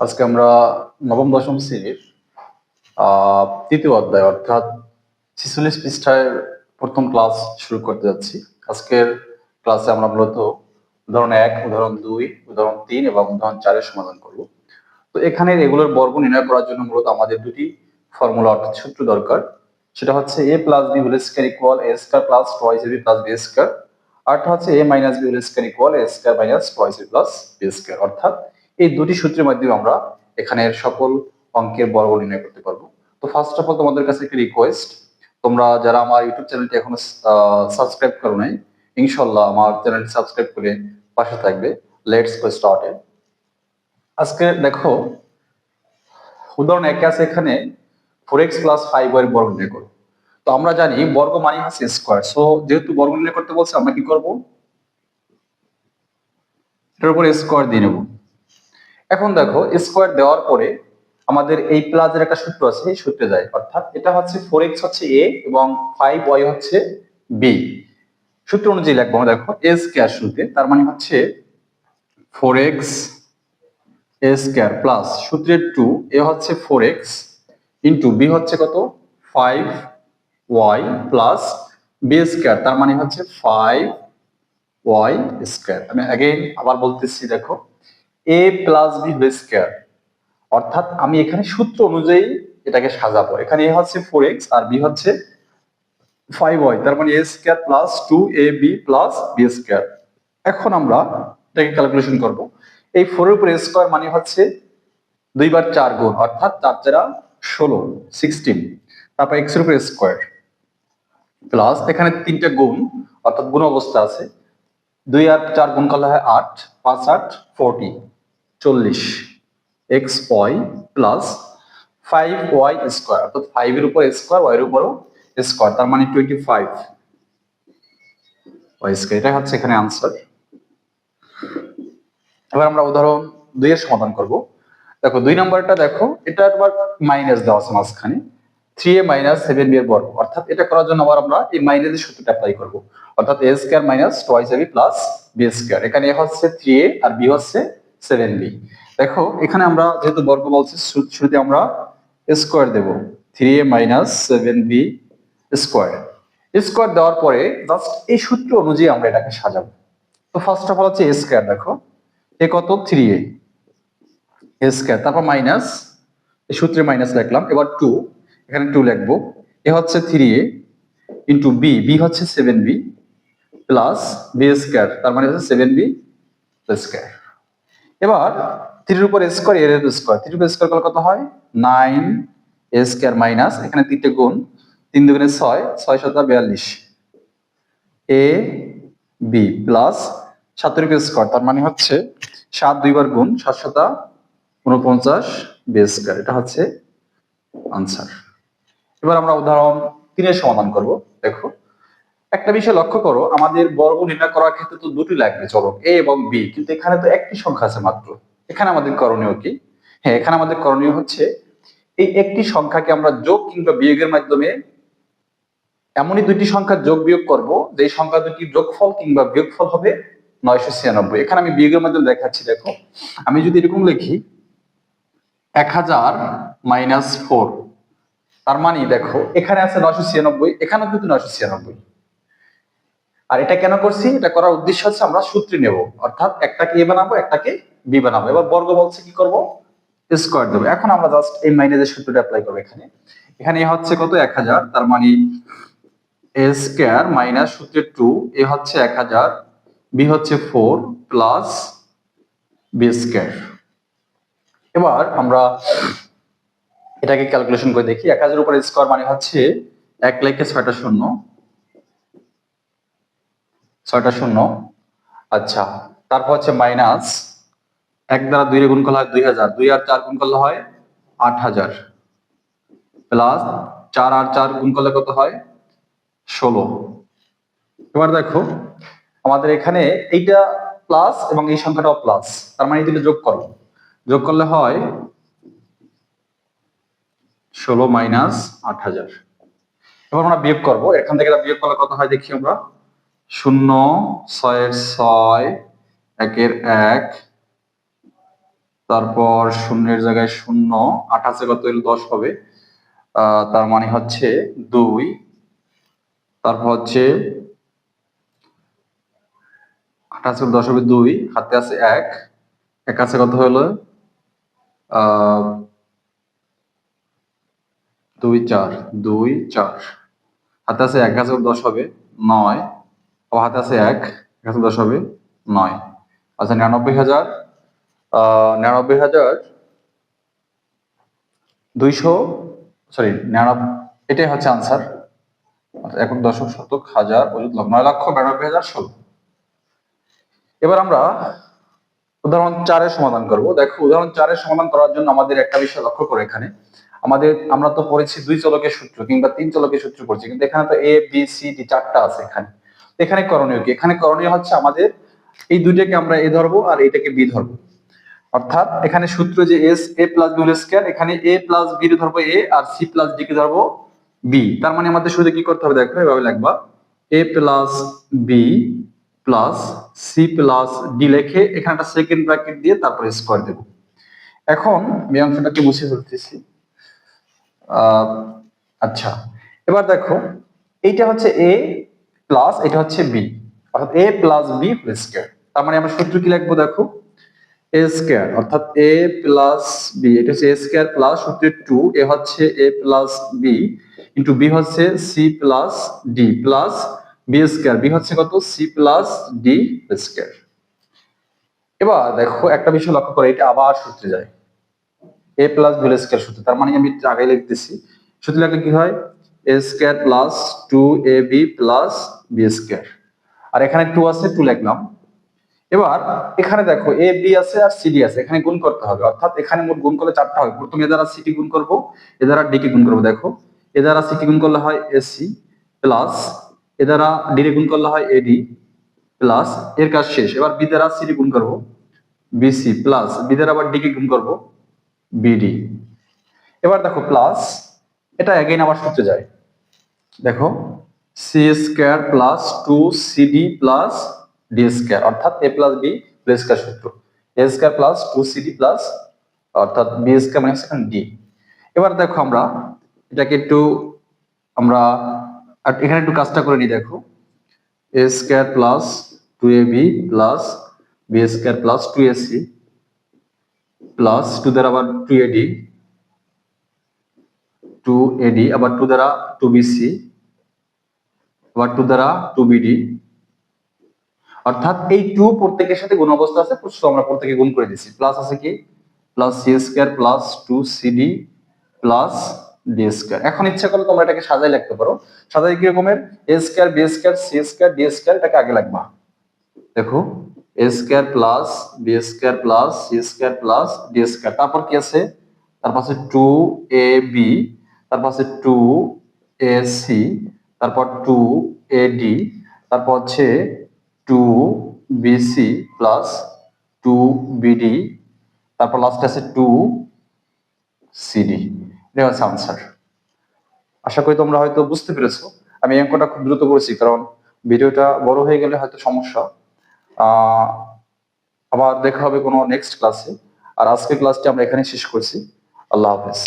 আজকে আমরা নবম, দশম শ্রেণির তৃতীয় অধ্যায়, অর্থাৎ ছিচল্লিশ পৃষ্ঠায় প্রথম ক্লাস শুরু করতে যাচ্ছি। আজকের ক্লাসে আমরা মূলত উদাহরণ এক, উদাহরণ দুই, উদাহরণ তিন এবং উদাহরণ চারের সমাধান করব। তো এখানে এগুলোর বর্গ নির্ণয় করার জন্য মূলত আমাদের দুটি ফর্মুলা, অর্থাৎ সূত্র দরকার। সেটা হচ্ছে A plus B whole square equal A square plus twice B plus B square আরটা হচ্ছে A minus B whole square equal A square minus twice B plus B square অর্থাৎ এই দুটি সূত্রের মাধ্যমে আমরা এখানের সকল অঙ্কের বর্গ নির্ণয় করতে পারব। তো ফার্স্ট অফ অল তোমাদের কাছে একটি রিকোয়েস্ট তোমরা যারা আমার ইউটিউব চ্যানেলটি এখনও সাবস্ক্রাইব করো নাই, ইনশাল্লাহ আমার চ্যানেলটি সাবস্ক্রাইব করে পাশে থাকবে। লেটস গো স্টার্ট আজকে দেখো, উদাহরণ একে আছে এখানে ফোর এক্স প্লাস ফাইভ এর বর্গ নির্ণয় করো। তো আমরা জানি বর্গ মানে হচ্ছে স্কোয়ার সো যেহেতু বর্গ নির্ণয় করতে বলছে, আমরা কি করব? এটার উপরে স্কোয়ার দিয়ে নেব। এখন দেখো স্কোয়ার দেওয়ার পরে আমাদের এই প্লাসের একটা সূত্র আছে, এই সূত্রে যায়। অর্থাৎ এটা হচ্ছে ফোর এক্স হচ্ছে এ এবং ফাইভ ওয়াই হচ্ছে বি সূত্র অনুযায়ী লিখব আমরা দেখো এ স্কোয়ার শুরুতে তার মানে হচ্ছে four x A square plus সূত্রের টু এ হচ্ছে ফোর এক্স ইন্টু বি হচ্ছে কত? Five y plus B square তার মানে হচ্ছে ফাইভ ওয়াই স্কোয়ার আমি অ্যাগেন আবার বলতেছি, দেখো A plus B whole square অর্থাৎ আমি এখানে সূত্র অনুযায়ী এটাকে সাজাবো। এখানে এ হচ্ছে ফোর এক্স আর বি হচ্ছে ফাইভ ওয়াই তার মানে A square plus two A B plus B square এখন আমরা এটাকে ক্যালকুলেশন করব। এই ফোরের উপরে স্কোয়ার মানে হচ্ছে দুইবার চার গুণ, অর্থাৎ চার চারা ষোলো সিক্সটিন তারপর এক্সের উপরে স্কোয়ার প্লাস এখানে তিনটা গুণ, অর্থাৎ গুণ অবস্থা আছে। দুই আর চার গুণ করলে হয় আট, পাঁচ আট ফোরটি চল্লিশ x y plus five y square অর্থাৎ ফাইভ এর উপর স্কোয়ার ওয়াই এর উপরও স্কোয়ার তার মানে টোয়েন্টি ফাইভ ওয়াই স্কোয়ার এটা হচ্ছে এখানে আনসার এবার আমরা উদাহরণ দুই এর সমাধান করব। দেখো, দুই নম্বরটা দেখো, এটা একবার মাইনাস দেওয়া আছে মাঝখানে। Three A minus seven B এর বর্গ। অর্থাৎ এটা করার জন্য আবার আমরা এই মাইনাসের সূত্রটা অ্যাপ্লাই করব। অর্থাৎ A square minus twice B plus B square এখানে এ হচ্ছে থ্রি এ আর বি হচ্ছে সেভেন বি দেখো, এখানে আমরা যেহেতু বর্গ বলছি শুরুতে আমরা square Dev. Three A minus seven B square square দেওয়ার পরে জাস্ট এই সূত্র অনুযায়ী আমরা এটাকে সাজাবো। তো ফার্স্ট অফ অল হচ্ছে স্কোয়ার দেখো। এ কত? থ্রি এ স্কোয়ার তারপর মাইনাস এই সূত্রে মাইনাস লিখলাম। এবার টু এখানে টু লিখব। এ হচ্ছে three A into B B হচ্ছে seven B plus B square তার মানে হচ্ছে সেভেন বি স্কোয়ার এবার থ্রির উপর স্কোয়ার এর স্কোয়ার থ্রির উপর স্কোয়ার করলে কত হয়? নাইন এ স্কোয়ার মাইনাস এখানে তিনটে গুণ। তিন দুগুণে ছয় ছয় শত বিয়াল্লিশ। এ বি প্লাস সাতের উপর স্কোয়ার তার মানে হচ্ছে সাত দুইবার গুণ সাত শতা উনপঞ্চাশ বি স্কোয়ার এটা হচ্ছে আনসার এবার আমরা উদাহরণ তিনের সমাধান করব। দেখো একটা বিষয় লক্ষ্য করো, আমাদের বর্গ নির্ণয় করার ক্ষেত্রে তো দুটি লাগবে চলো। এ এবং বি কিন্তু এখানে তো একটি সংখ্যা আছে মাত্র। এখানে আমাদের করণীয় কি? হ্যাঁ এখানে আমাদের করণীয় হচ্ছে, এই একটি সংখ্যাকে আমরা যোগ কিংবা বিয়োগের মাধ্যমে এমনই দুইটি সংখ্যা যোগ বিয়োগ করব, যে সংখ্যা দুটি যোগফল কিংবা বিয়োগফল হবে নয়শো ছিয়ানব্বই। এখানে আমি বিয়োগের মাধ্যমে দেখাচ্ছি, দেখো। আমি যদি এরকম লিখি, এক হাজার মাইনাস ফোর, তার মানে দেখো, এখানে আছে নয়শো ছিয়ানব্বই, এখানেও কিন্তু নয়শো ছিয়ানব্বই। আর এটা কেন করছি? এটা করার উদ্দেশ্য হচ্ছে আমরা সূত্রে নেব। অর্থাৎ একটাকে এ বানাবো একটাকে বি বানাবো। এবার বর্গ বলছে কি করব? স্কোয়ার দেবো। এখন আমরা জাস্ট এই মাইনাসের সূত্রটা অ্যাপ্লাই করব এখানে। এখানে এ হচ্ছে কত? এক হাজার। তার মানে এ স্কোয়ার মাইনাস সূত্রের টু এ হচ্ছে এক হাজার, বি হচ্ছে ফোর প্লাস বি স্কোয়ার। এবার আমরা এটাকে ক্যালকুলেশন করে দেখি। এক হাজার উপরে স্কোয়ার মানে হচ্ছে এক লেখে ছয়টা শূন্য। ছয়টা শূন্য। আচ্ছা তারপর হচ্ছে মাইনাস এক দ্বারা দুই গুণ করলে হয় দুই হাজার। দুই আর চার গুণ করলে হয় আট হাজার। প্লাস চার আর চার গুণ করলে কত হয়? ষোলো। এবার দেখো, আমাদের এখানে এইটা প্লাস এবং এই সংখ্যাটাও প্লাস তার মানে এই যোগ করো। যোগ করলে হয় ষোলো মাইনাস আট হাজার। এবার আমরা বিয়োগ করব। এখান থেকে বিয়োগ করলে কত হয় দেখি আমরা? শূন্য, ছয়ের ছয়, একের এক, তারপর শূন্যের জায়গায় শূন্য, আঠাশে কত হলে দশ হবে। তার মানে হচ্ছে দুই। তারপর হচ্ছে আঠাশে দশ হবে? দুই। হাতে আছে এক। এক আছে কত হলো দুই, চার। দুই, চার। হাতে আছে এক হাজার দশ হবে? নয়। ও হাতে আছে এক এক হাজার দশ হবে নয়। আচ্ছা নিরানব্বই হাজার নিরানব্বই হাজার দুইশো সরি নিরানব্বই, এটাই হচ্ছে আনসার এখন দশক শতক হাজার নয় লক্ষ বিরানব্বই হাজার ষোলো। এবার আমরা উদাহরণ চারের সমাধান করব। দেখো, উদাহরণ চারের সমাধান করার জন্য আমাদের একটা বিষয় লক্ষ্য করে এখানে। আমাদের, আমরা তো পড়েছি দুই চলকের সূত্র কিংবা তিন চলকের সূত্র পড়ছি, কিন্তু এখানে তো এ বি সি ডি চারটা আছে এখানে। এখানে করণীয় কি? এখানে করণীয় হচ্ছে আমাদের এই দুইটাকে আমরা এ ধরবো আর এটাকে বি ধরবো। অর্থাৎ এখানে সূত্র যে এস, এ প্লাস বি স্কয়ার, এখানে এ প্লাস বি ধরবো এ আর সি প্লাস ডি কে ধরবো বি। তার মানে আমাদের শুধু কি করতে হবে দেখো, এভাবে লিখবা। A plus B plus C plus D লিখে এখানে একটা সেকেন্ড ব্র্যাকেট দিয়ে তারপরে স্কোয়ার দেব। এখন আমি অংশটাকে মুছে ফেলতেছি? আচ্ছা। এবার দেখো, এইটা হচ্ছে এ প্লাস এটা হচ্ছে বি অর্থাৎ A plus B whole square তার মানে আমরা সূত্র কি লিখব দেখো? এ স্কোয়ার অর্থাৎ এ প্লাস বি এটা হচ্ছে এ স্কোয়ার প্লাস সূত্রের টু এ হচ্ছে A plus B into B হচ্ছে C plus D plus B square B হচ্ছে কত? সি প্লাস ডি স্কোয়ার এবার দেখো, একটা বিষয় লক্ষ্য করে, এটা আবার সূত্রে যায়। এ প্লাস বি স্কোয়ার সূত্র, তার মানে আমি আগে লিখতেছি। সূত্র লিখলে কি হয়? A plus two A B plus B square আর এখানে টু আছে টু লিখলাম। এবার এখানে দেখো এ বি আছে আর সিডি আছে, এখানে গুণ করতে হবে। অর্থাৎ এখানে মোট গুণ করলে চারটা হবে। প্রথমে এ দ্বারা সিটি গুণ করব, এ দ্বারা ডি কে গুণ করব। দেখো, এ দ্বারা সিটি গুণ করলে হয় এসি প্লাস এ দ্বারা ডি রে গুণ করলে হয় এডি প্লাস এর কাজ শেষ। এবার বি দ্বারা সিটি গুণ করব বিসি প্লাস বি দ্বারা আবার ডি কে গুণ করব বিডি এবার দেখো প্লাস এটা এগেইন আবার সূত্রে যায়। দেখো C square plus two CD plus D square অর্থাৎ এ প্লাস বি স্কোয়ার সূত্র। A square plus two CD plus অর্থাৎ বি স্কোয়ার মাইনাস ডি এবার দেখো আমরা, এটাকে একটু, আমরা এখানে একটু কাজটা করে নিই, দেখো। A square plus two A B plus B square plus two A C plus two দ্বারা আবার টু এডি টু এডি আবার টু দ্বারা টু বিসি আবার টু দ্বারা টু বিডি অর্থাৎ এই টু প্রত্যেকের সাথে গুণ অবস্থা আছে শুধু আমরা প্রত্যেকে গুণ করে দিচ্ছি প্লাস আছে কি? Plus C square plus two CD plus D square এখন ইচ্ছা করলে তোমরা এটাকে সাজাই লিখতে পারো। সাজাই কি রকমের? A square B square C square D square এটাকে আগে লাগবা। দেখো A square plus B square plus C square plus D square তারপর কি আছে? তারপর আছে টু এ বি তারপর আছে টু এ সি তারপর টু এ ডি তারপর হচ্ছে two BC plus two BD তারপর লাস্টে আছে টু সিডি এটা হচ্ছে আনসার আশা করি তোমরা হয়তো বুঝতে পেরেছ। আমি অঙ্কটা খুব দ্রুত করেছি, কারণ ভিডিওটা বড় হয়ে গেলে হয়তো সমস্যা। আবার দেখা হবে কোনো নেক্সট ক্লাসে আর আজকের ক্লাসটি আমরা এখানে শেষ করছি। আল্লাহ হাফেজ।